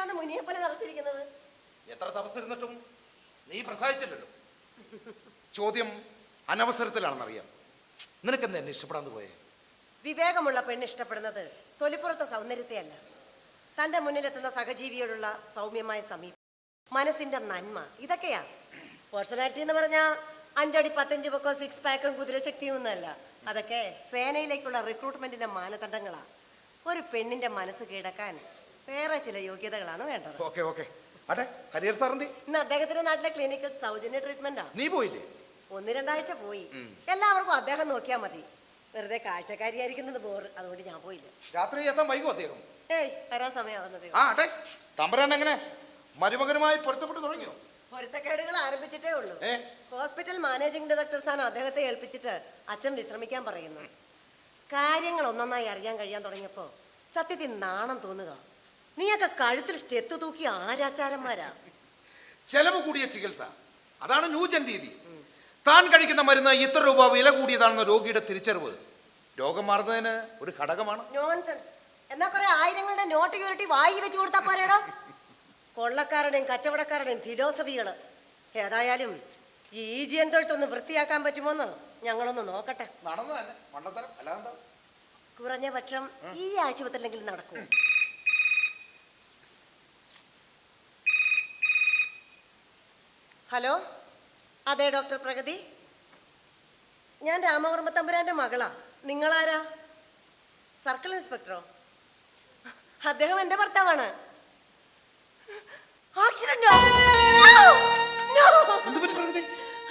വന്ന് മുനിയപ്പനെ തപസിരിക്കുന്നത് എത്ര തപസ്സിരുന്നിട്ടും നീ പ്രസവിച്ചില്ലല്ലോ ചോദ്യം അനവസരത്തിലാണെന്നറിയാം. നിനക്കെന്താ എന്നെ ഇഷ്ടപ്പെടാന്ന് പോയേ? വിവേകമുള്ള പെണ്ണ് ഇഷ്ടപ്പെടുന്നത് തൊലിപ്പുറത്തെ സൗന്ദര്യത്തെയല്ല. തന്റെ മുന്നിലെത്തുന്ന സഹജീവിയോടുള്ള സൗമ്യമായ സമീപം മനസ്സിന്റെ നന്മ. ഇതൊക്കെയാ. പേഴ്സണാലിറ്റി എന്ന് പറഞ്ഞാൽ അഞ്ചടി പത്തഞ്ച് പൊക്കോ സിക്സ് പാക്കും കുതിരശക്തിയും ഒന്നല്ല അതൊക്കെ സേനയിലേക്കുള്ള റിക്രൂട്ട്മെന്റിന്റെ മാനദണ്ഡങ്ങളാ. ഒരു പെണ്ണിന്റെ മനസ്സ് കീഴടക്കാൻ വേറെ ചില യോഗ്യതകളാണ് വേണ്ടത്. Okay okay. അതെ കരിയർ സാറിന്റെ ഇന്ന് അദ്ദേഹത്തിന്റെ നാട്ടിലെ ക്ലിനിക്കിൽ സൗജന്യ ട്രീറ്റ്മെന്റാ നീ പോയില്ലേ? ഒന്ന് രണ്ടാഴ്ച പോയി. എല്ലാവർക്കും അദ്ദേഹം നോക്കിയാ മതി. വെറുതെ കാഴ്ചക്കാരിയായിരിക്കുന്നത് ബോർ അതുകൊണ്ട് ഞാൻ പോയില്ല. രാത്രി എത്താൻ വൈകും അദ്ദേഹം? ഏയ് വരാൻ സമയമാവുന്നത് ആ അതെ തമ്പരാൻ എങ്ങനെ? മരുമകനുമായി പൊരുത്തപ്പെട്ടു തുടങ്ങിയോ? പൊരുത്തക്കേടുകൾ ആരംഭിച്ചിട്ടേ ഉള്ളൂ. ഹോസ്പിറ്റൽ മാനേജിംഗ് ഡയറക്ടർ സ്ഥാനം അദ്ദേഹത്തെ ഏൽപ്പിച്ചിട്ട് അച്ഛൻ വിശ്രമിക്കാൻ പറയുന്നു കാര്യങ്ങൾ ഒന്നൊന്നായി അറിയാൻ കഴിയാൻ തുടങ്ങിയപ്പോ സത്യത്തിൽ നാണം തോന്നുക. നീയൊക്കെ കഴുത്തിൽ സ്റ്റെത്ത് തൂക്കി ആരാചാരന്മാരാ? ചെലവ് കൂടിയ ചികിത്സ. അതാണ് ന്യൂജൻ രീതി. താൻ കഴിക്കുന്ന മരുന്ന് ഇത്ര രൂപ വില കൂടിയതാണെന്ന രോഗിയുടെ തിരിച്ചറിവ്. രോഗം മാറുന്നതിന് ഒരു ഘടകമാണ്. നോൺസെൻസ് എന്നാ കുറെ ആയിരങ്ങളുടെ നോട്ട് യൂണിറ്റി വായി വെച്ച് കൊടുത്താ പോരേടോ? കൊള്ളക്കാരുടെയും കച്ചവടക്കാരുടെയും ഫിലോസഫികൾ ഏതായാലും ഈ ഈജിയൻ തൊഴുത്തൊന്ന് വൃത്തിയാക്കാൻ പറ്റുമോന്ന് ഞങ്ങളൊന്ന് നോക്കട്ടെ. മണ്ടത്തരം അല്ലാതെ കുറഞ്ഞ പക്ഷം ഈ ആശുപത്രിയിലെങ്കിലും നടക്കൂ. ഹലോ? അതെ ഡോക്ടർ പ്രഗതി. ഞാൻ രാമവർമ്മ തമ്പുരാന്റെ മകളാ. നിങ്ങളാരാ? സർക്കിൾ ഇൻസ്പെക്ടറോ? അദ്ദേഹം എന്റെ ഭർത്താവാണ്. ആക്സിഡന്റോ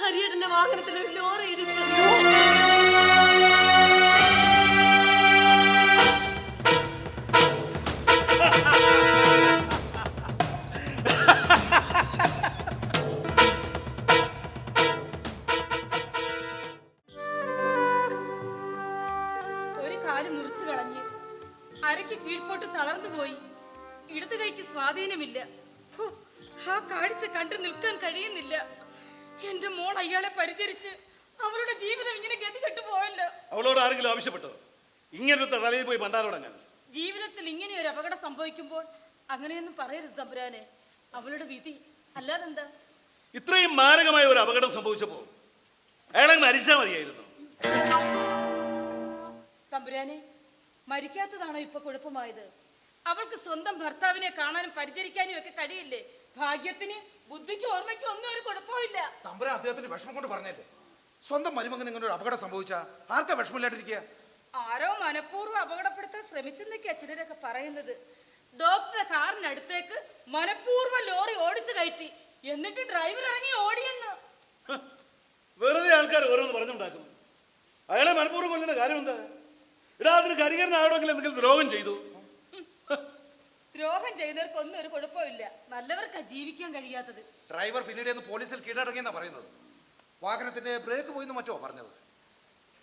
ഹരിയേട്ടന്റെ വാഹനത്തിൽ ഒരു ലോറി ഇടിച്ചു. കഴിയുന്നില്ല എന്റെ മോൾ അയാളെ പരിചരിച്ച് അവളുടെ ജീവിതം ഇങ്ങനെ ഗതികെട്ടു പോയല്ലോ. അവളോട് ആരെങ്കിലും ആവശ്യപ്പെട്ടോ? ഇങ്ങനത്തെ തലയിൽ പോയി പണ്ടാരോടങ്ങാൻ ജീവിതത്തിൽ ഇങ്ങനെ ഒരു അപകടം സംഭവിക്കുമ്പോൾ അങ്ങനെയൊന്നും പറയരുത് തമ്പുരാനെ. അവളുടെ വിധി അല്ലാതെന്താ? ഇത്രയും മാരകമായ ഒരു അപകടം സംഭവിച്ചപ്പോ അയാളെ മരിച്ചാ മതിയായിരുന്നു. തമ്പുരാനെ മരിക്കാത്തതാണോ ഇപ്പൊ കുഴപ്പമായത്? അവൾക്ക് സ്വന്തം ഭർത്താവിനെ കാണാനും പരിചരിക്കാനും ഒക്കെ കഴിയില്ലേ? ഭാഗ്യത്തിന് ബുദ്ധിക്ക് ഓർമ്മയ്ക്ക് ഒന്നും ഒരു കുഴപ്പമില്ല തമ്പുരാൻ അദ്ദേഹത്തിന്റെ വിഷമം കൊണ്ട് പറഞ്ഞല്ലേ സ്വന്തം മരുമകൻ ഇങ്ങനെ ഒരു അപകടം സംഭവിച്ച ആർക്കാ വിഷമില്ലാണ്ടിരിക്കുക ആരോ മനഃപൂർവം അപകടപ്പെടുത്താൻ ശ്രമിച്ചെന്നൊക്കെയാ ചിലരൊക്കെ പറയുന്നത്. ഡോക്ടറെ കാറിനടുത്തേക്ക് മനഃപൂർവം ലോറി ഓടിച്ചു കയറ്റി. എന്നിട്ട് ഡ്രൈവർ ഇറങ്ങി ഓടിയെന്ന്. വെറുതെ ആൾക്കാർ ഓരോന്ന് പറഞ്ഞുണ്ടാക്കുന്നു. അയാളെ മനഃപൂർവം കൊല്ലുന്ന കാര്യം എന്താ ഇടാ അതിന് എന്തെങ്കിലും ദ്രോഹം ചെയ്തു. ദ്രോഹം ചെയ്യുന്നവർക്കൊന്നും ഒരു കുഴപ്പമില്ല. നല്ലവർക്കാ ജീവിക്കാൻ കഴിയാത്തത്. ഡ്രൈവർ പിന്നീട് ഒന്ന് പോലീസിൽ കീഴടങ്ങിയെന്നാ പറയുന്നത്. വാഹനത്തിന്റെ ബ്രേക്ക് പോയിന്ന് മറ്റോ പറഞ്ഞത്.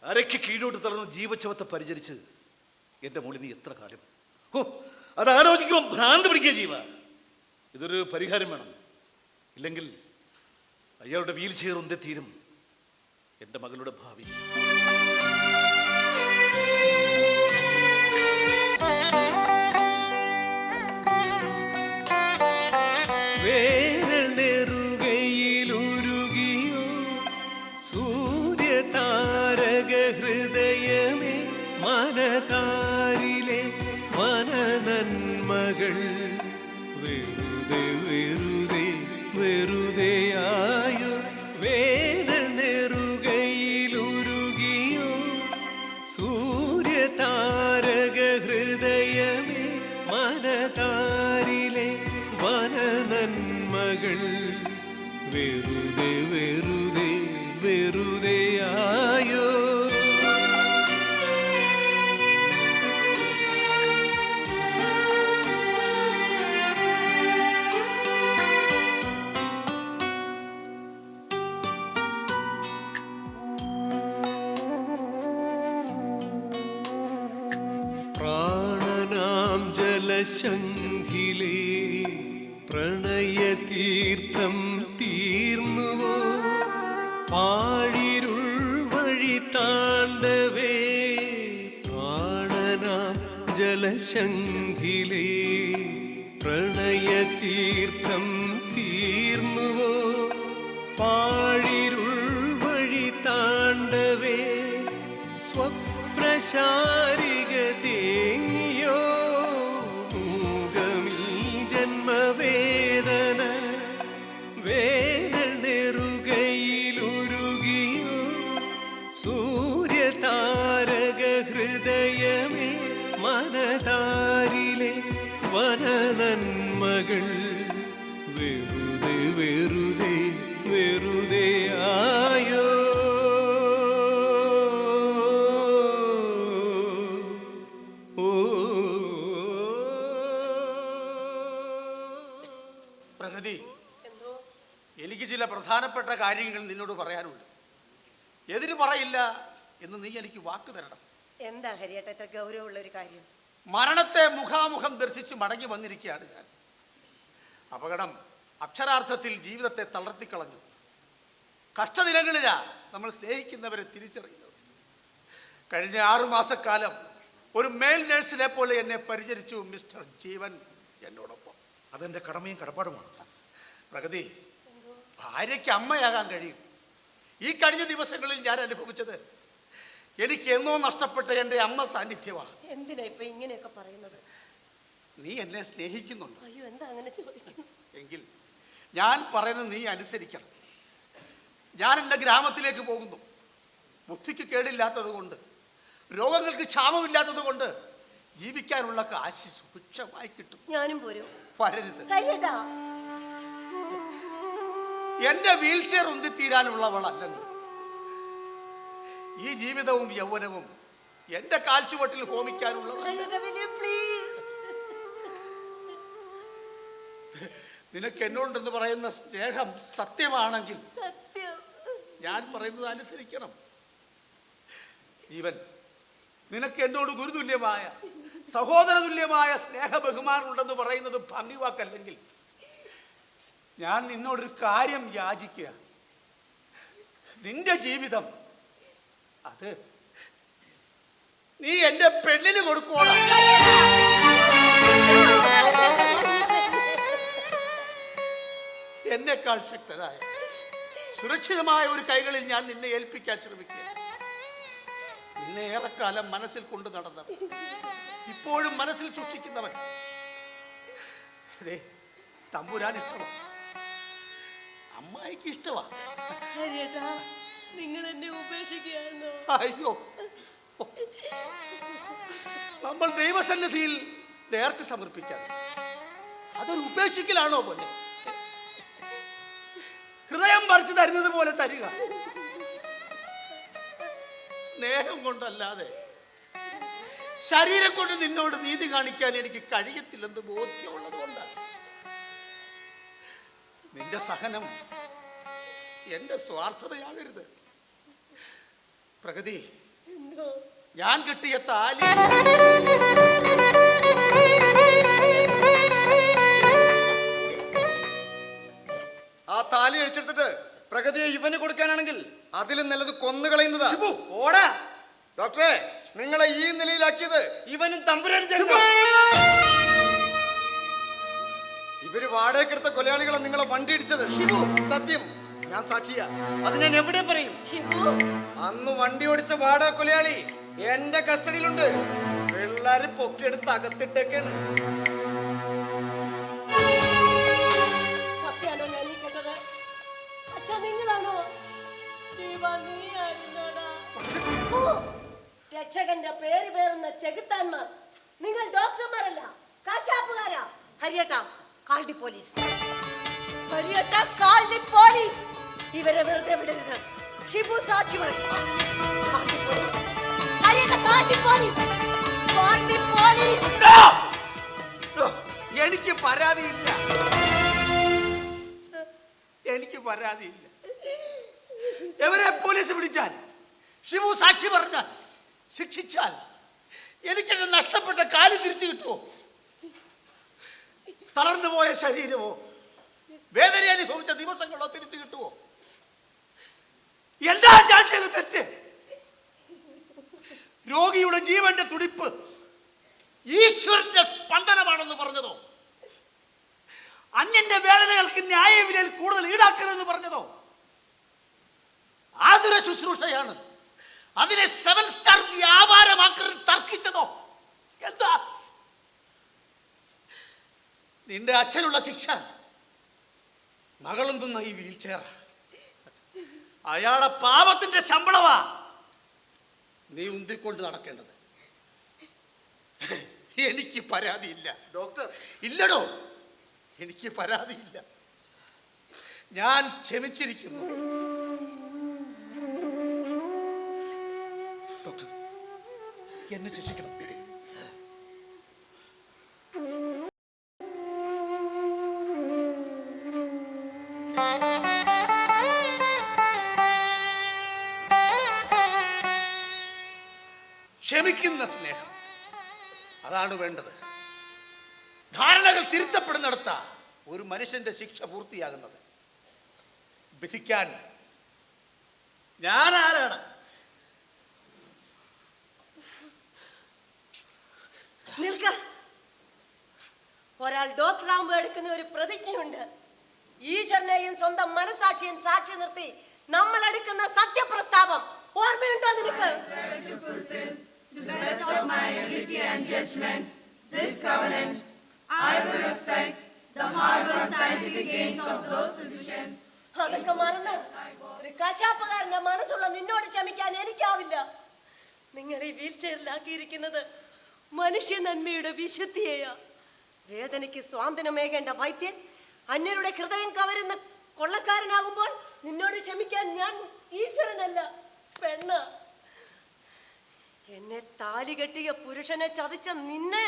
അരയ്ക്ക് കീഴോട്ട് തളർന്ന് ജീവച്ചവത്തെ പരിചരിച്ച് എന്റെ മോളി നീ എത്ര കാലം? ഓ അത് ആലോചിക്കുമ്പോൾ ഭ്രാന്ത് പിടിക്കുക ജീവ ഇതൊരു പരിഹാരം വേണം. ഇല്ലെങ്കിൽ അയാളുടെ വീൽ ചെയർ ഒന്നേ തീരും എന്റെ മകളുടെ ഭാവി. വേനൽ നെറുകയിലുരുകിയോ സൂര്യതാരക ഹൃദയമേ മനതാരിലെ മനനന്മകൾ. വെറുതെ വെറുതെ വെറുതെയായോ വേനൽ നെറുകയിലുരുകിയോ സൂര്യതാരക ഹൃദയമേ മനതാരിലെ വനനന്മകൾ വെറുതെ വെറുതെ വെറുതെയായോ പ്രാണനാം ജലശങ്കിലേ പ്രണയതീർത്ഥം തീർന്നുവോ? പാഴിരുൾ വഴി താണ്ടവേ പ്രാണനാം ജലശങ്കിലേ പ്രണയതീർത്ഥം തീർന്നുവോ? പാഴിരുൾ വഴി താണ്ടവേ സ്വപ്രശാ പ്രധാനപ്പെട്ട കാര്യങ്ങൾ നിന്നോട് പറയാനുണ്ട്. എതിര് പറയില്ല എന്ന് നീ എനിക്ക് വാക്ക് തരണം. എന്താ ഹരിയേട്ട ഇത്ര ഗൗരവമുള്ള ഒരു കാര്യം? മരണത്തെ മുഖാമുഖം ദർശിച്ച് മടങ്ങി വന്നിരിക്കുകയാണ് ഞാൻ. അപകടം അക്ഷരാർത്ഥത്തിൽ ജീവിതത്തെ തളർത്തിക്കളഞ്ഞു. കഷ്ടദിനങ്ങളിലാ നമ്മൾ സ്നേഹിക്കുന്നവരെ തിരിച്ചറിയുന്നത്. കഴിഞ്ഞ ആറുമാസക്കാലം ഒരു മെയിൽ നേഴ്സിനെ പോലെ എന്നെ പരിചരിച്ചു മിസ്റ്റർ ജീവൻ എന്നോടൊപ്പം. അതെന്റെ കടമയും കടപ്പാടുമാണ്. പ്രഗതി ഭാര്യയ്ക്ക് അമ്മയാകാൻ കഴിയും. ഈ കഴിഞ്ഞ ദിവസങ്ങളിൽ ഞാൻ അനുഭവിച്ചത് എനിക്ക് എന്നോ നഷ്ടപ്പെട്ട എന്റെ അമ്മ സാന്നിധ്യമാണ് എന്തിനാ ഇപ്പൊ ഇങ്ങനെയൊക്കെ പറയുന്നത്? നീ എന്നെ സ്നേഹിക്കുന്നുണ്ട്? അയ്യോ എന്താ അങ്ങനെ എങ്കിൽ ഞാൻ പറയുന്നത് നീ അനുസരിക്കണം. ഞാൻ എന്റെ ഗ്രാമത്തിലേക്ക് പോകുന്നു. ബുദ്ധിക്ക് കേടില്ലാത്തത് കൊണ്ട് രോഗങ്ങൾക്ക് ക്ഷാമമില്ലാത്തത് കൊണ്ട് ജീവിക്കാനുള്ള കാശി സുഭിക്ഷമായി കിട്ടും. ഞാനും പോരും. വരരുത്. എന്റെ വീൽ ചെയർ ഉന്തിത്തീരാനുള്ളവളല്ലെന്ന് ഈ ജീവിതവും യൗവനവും എന്റെ കാൽച്ചുവട്ടിൽ ഹോമിക്കാനുള്ളവളല്ല ഹരിയേട്ടാ നിനക്ക് എന്നോണ്ടെന്ന് പറയുന്ന സ്നേഹം സത്യമാണെങ്കിൽ സത്യം. ഞാൻ പറയുന്നത് അനുസരിക്കണം. ജീവൻ നിനക്ക് എന്നോട് ഗുരുതുല്യമായ സഹോദര തുല്യമായ സ്നേഹ ബഹുമാനം ഉണ്ടെന്ന് പറയുന്നത് ഭംഗിവാക്കല്ലെങ്കിൽ ഞാൻ നിന്നോടൊരു കാര്യം യാചിക്കുക. നിന്റെ ജീവിതം. അത് നീ എന്റെ പെണ്ണിന് കൊടുക്കോളാം എന്നെക്കാൾ ശക്തരായ സുരക്ഷിതമായ ഒരു കൈകളിൽ ഞാൻ നിന്നെ ഏൽപ്പിക്കാൻ ശ്രമിക്കുക. നിന്നെ ഏറെക്കാലം മനസ്സിൽ കൊണ്ടു നടന്നവൻ. ഇപ്പോഴും മനസ്സിൽ സൂക്ഷിക്കുന്നവൻ. തമ്പുരാൻ ഇഷ്ടമാ അമ്മായിക്ക് ഇഷ്ടമാ ഹരിയേട്ടാ നിങ്ങൾ എന്നെ ഉപേക്ഷിക്കുകയാണോ അയ്യോ. നമ്മൾ ദൈവസന്നിധിയിൽ നേർച്ച സമർപ്പിക്കാൻ. അതൊരു ഉപേക്ഷിക്കലാണോ പോലെ ഹൃദയം പറിച്ചു തരുന്നത് പോലെ തരിക. സ്നേഹം കൊണ്ടല്ലാതെ ശരീരം കൊണ്ട് നിന്നോട് നീതി കാണിക്കാൻ എനിക്ക് കഴിയത്തില്ലെന്ന് ബോധ്യമുള്ള നിന്റെ സഹനം എന്റെ സ്വാർത്ഥതയാകരുത്. പ്രകൃതി ഞാൻ കിട്ടിയ താലി ആ താലി അഴിച്ചെടുത്തിട്ട് പ്രകൃതിയെ ഇവന് കൊടുക്കാനാണെങ്കിൽ അതിലും നല്ലത് കൊന്നുകളയുന്നതാ ഓടാ. ഡോക്ടറെ നിങ്ങളെ ഈ നിലയിലാക്കിയത് ഇവനും തമ്പുരാനും. ഇവർ വാടകയ്ക്കെടുത്ത കൊലയാളികളെ നിങ്ങളെ വണ്ടി ഇടിച്ചത്. ഷിബു. സത്യം. ഞാൻ സാക്ഷിയാ. അത് ഞാൻ എവിടെ പറയും. അന്ന് വണ്ടി ഓടിച്ച വാടക കൊലയാളി എന്റെ കസ്റ്റഡിയിലുണ്ട്. പിള്ളേര് പൊക്കിയെടുത്ത് അകത്തിട്ടേക്കാണ്. രക്ഷകന്റെ പേര് പേരുന്ന ചെകുത്താന്മാർ. നിങ്ങൾ ഡോക്ടർമാരല്ല കശാപ്പുകാരാ. ഹരിയേട്ടാ കാൾഡി പോലീസ്. ഹരിയേട്ടാ കാൾഡി പോലീസ്. ഇവരെ വെറുതെ വിടരുത്. ഷിബു സാക്ഷി എനിക്ക് പരാതിയില്ല. എനിക്ക് പരാതിയില്ല. എവരെ പോലീസ് പിടിച്ചാൽ ഷിബു സാക്ഷി പറഞ്ഞാൽ ശിക്ഷിച്ചാൽ എനിക്ക് നഷ്ടപ്പെട്ട കാലം തിരിച്ചു കിട്ടുമോ? തളർന്നു പോയ ശരീരമോ? വേദന അനുഭവിച്ച ദിവസങ്ങളോ തിരിച്ചു കിട്ടുമോ എന്താ ഞാൻ ചെയ്ത് തെറ്റ്? രോഗിയുടെ ജീവന്റെ തുടിപ്പ് ഈശ്വരന്റെ സ്പന്ദനമാണെന്ന് പറഞ്ഞതോ? അന്യന്റെ വേദനകൾക്ക് ന്യായവിലയിൽ കൂടുതൽ ഈടാക്കരുതെന്ന് പറഞ്ഞതോ? ആതുര ശുശ്രൂഷയാണ്. അതിനെ സെവൻ സ്റ്റാർ വ്യാപാരമാക്കി തർക്കിച്ചതോ? എന്താ നിന്റെ അച്ഛനുള്ള ശിക്ഷ. മകളും തിന്ന ഈ വീൽ ചെയർ അയാളെ പാപത്തിന്റെ ശമ്പളമാ നീ ഉന്തിക്കൊണ്ട് നടക്കേണ്ടത്. എനിക്ക് പരാതിയില്ല. ഡോക്ടർ. ഇല്ലടോ. എനിക്ക് പരാതിയില്ല. ഞാൻ ക്ഷമിച്ചിരിക്കുന്നു. ഡോക്ടർ എന്നെ ശിക്ഷിക്കണം. ക്ഷമിക്കുന്ന സ്നേഹം. അതാണ് വേണ്ടത്. ധാരണകൾ തിരുത്തപ്പെടുന്നിടത്ത ഒരു മനുഷ്യന്റെ ശിക്ഷ പൂർത്തിയാകുന്നത്. വിധിക്കാൻ ഞാൻ ആരാണ് നിൽക്ക. ഒരാൾ ഡോക്ടറാകുമ്പോൾ എടുക്കുന്ന ഒരു പ്രതിജ്ഞയുണ്ട്. ഈശ്വരനെയും സ്വന്തം മനസാക്ഷിയും സാക്ഷി നിർത്തി നമ്മൾ എടുക്കുന്ന സത്യപ്രസ്താവം. ഓർമ്മയുണ്ടോ നിനക്ക്? To the best of my ability and judgment, this covenant, I will respect the hard-won scientific gains of those physicians. അതൊക്കെ മറന്ന് ഒരു കശാപ്പുകാരന്റെ മനസ്സുള്ള നിന്നോട് ക്ഷമിക്കാൻ എനിക്കാവില്ല. നിങ്ങൾ ഈ വീൽ ചെയറിലാക്കിയിരിക്കുന്നത് മനുഷ്യ നന്മയുടെ വിശുദ്ധിയെയാ. വേദനയ്ക്ക് സ്വാന്തനമേകേണ്ട വൈദ്യൻ അന്യരുടെ ഹൃദയം കവരുന്ന കൊള്ളക്കാരനാകുമ്പോൾ നിന്നോട് ക്ഷമിക്കാൻ ഞാൻ ഈശ്വരനല്ല പെണ്ണ്. എന്നെ താലി കെട്ടിയ പുരുഷനെ ചതിച്ച നിന്നെ.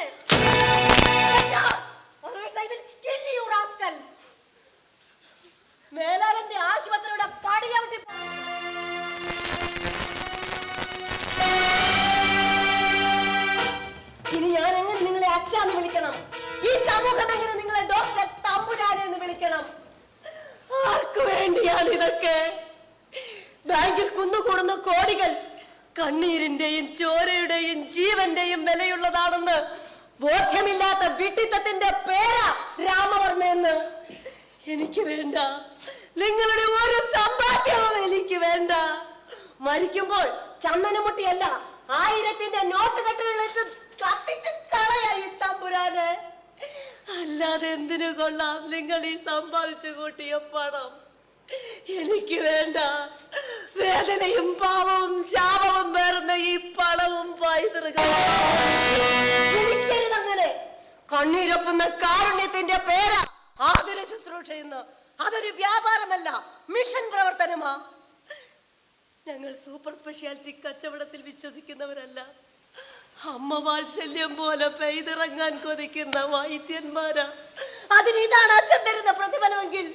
മേലാലന്റെ ആശുപത്രിയുടെ പടിയവിട്ടി ഇനി ഞാൻ എങ്ങനെ നിങ്ങളെ അച്ഛാന്ന് വിളിക്കണം? ഈ സമൂഹം എങ്ങനെ നിങ്ങളെ ഡോക്ടർ തമ്പുരാനെ എന്ന് വിളിക്കണം? ആർക്കു വേണ്ടിയാണ് ഇതൊക്കെ? ബാങ്കിൽ കുന്നുകൂടുന്ന കോടികൾ കണ്ണീരിന്റെയും ചോരയുടെയും ജീവന്റെയും വിലയുള്ളതാണെന്ന് ബോധ്യമില്ലാത്ത വിട്ടിത്തത്തിന്റെ പേരാ രാമവർമ്മ രാമവർമ്മയെന്ന്. എനിക്ക് വേണ്ട. നിങ്ങളുടെ ഒരു സമ്പാദ്യവും എനിക്ക് വേണ്ട. മരിക്കുമ്പോൾ ചന്ദനമുട്ടിയല്ല ആയിരത്തിന്റെ നോട്ട് കെട്ടുകളിട്ട് കത്തിച്ച് കളയായി തമ്പുരാനെ. അല്ലാതെ എന്തിനു കൊള്ളാം? നിങ്ങൾ ഈ സമ്പാദിച്ചു കൂട്ടിയ പണം. എനിക്ക് വേണ്ട. വേദനയും പാവവും ശാപവും വേറുന്ന ഈ പണവും പൈതൃകവും. അങ്ങനെ. കണ്ണീരൊപ്പുന്ന കാരുണ്യത്തിന്റെ പേരാ ആതുര ശുശ്രൂഷ അതൊരു വ്യാപാരമല്ല മിഷൻ പ്രവർത്തനമാ. ഞങ്ങൾ സൂപ്പർ സ്പെഷ്യാലിറ്റി കച്ചവടത്തിൽ വിശ്വസിക്കുന്നവരല്ല. അമ്മ വാത്സല്യം പോലെ പെയ്തിറങ്ങാൻ കൊതിക്കുന്ന വൈദ്യന്മാരാ. അതിന് ഇതാണ് അച്ഛൻ തരുന്ന പ്രതിഫലമെങ്കിൽ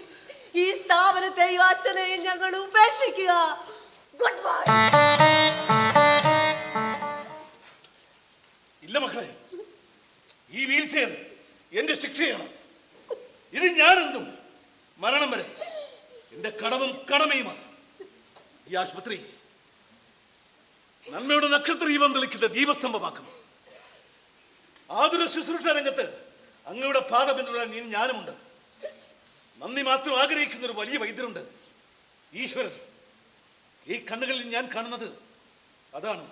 ഈ സ്ഥാപനത്തെയും അച്ഛനെയും ഞങ്ങൾ ഉപേക്ഷിക്കുക. ഗുഡ് ബോയ് ഇല്ല മക്കളെ. ഈ വീൽ ചെയർ എന്റെ ശിക്ഷയാണ് ഇത് ഞാനെന്തും മരണം വരെ എന്റെ കടവും കടമയുമാണ് ഈ ആശുപത്രി നന്മയുടെ നക്ഷത്ര ദീപം തെളിക്കുന്ന ദീപസ്തംഭമാക്കും. ആതുര ശുശ്രൂഷ രംഗത്ത് അങ്ങയുടെ പാത പിന്തുടരാൻ ഞാനുമുണ്ട്. നന്ദി മാത്രം ആഗ്രഹിക്കുന്ന ഒരു വലിയ വൈദ്യരുണ്ട്. ഈശ്വരൻ. ഈ കണ്ണുകളിൽ ഞാൻ കാണുന്നത് അതാണ്.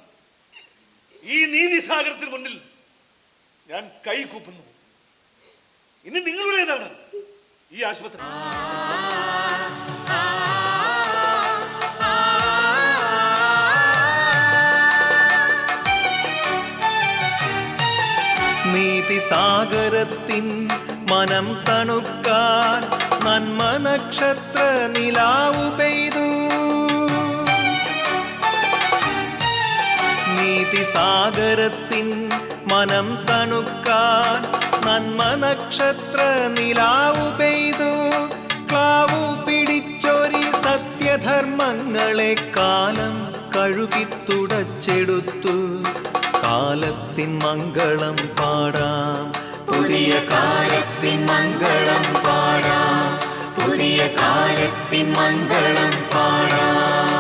ഈ നീതി സാഗരത്തിന് മുന്നിൽ ഞാൻ കൈ കൂപ്പുന്നു. ഇനി നിങ്ങളുടേതാണ് ഈ ആശുപത്രി. നീതിസാഗരത്തിൻ മനം തണുക്കാൻ നന്മ നക്ഷത്ര നിലാവു പെയ്തു. നീതിസാഗരത്തിൻ മനം തണുക്കാൻ നന്മ നക്ഷത്ര നിലാവു പെയ്തു. ക്ലാവു പിടിച്ചൊരി സത്യധർമ്മങ്ങളെ കാലം കഴുകി തുടച്ചെടുത്തു. കാലത്തിൻ മംഗളം പാടാം. പുതിയ കാലത്തിൻ മംഗളം പാടാം. പുതിയ കാലത്തിൻ മംഗളം പാടാം.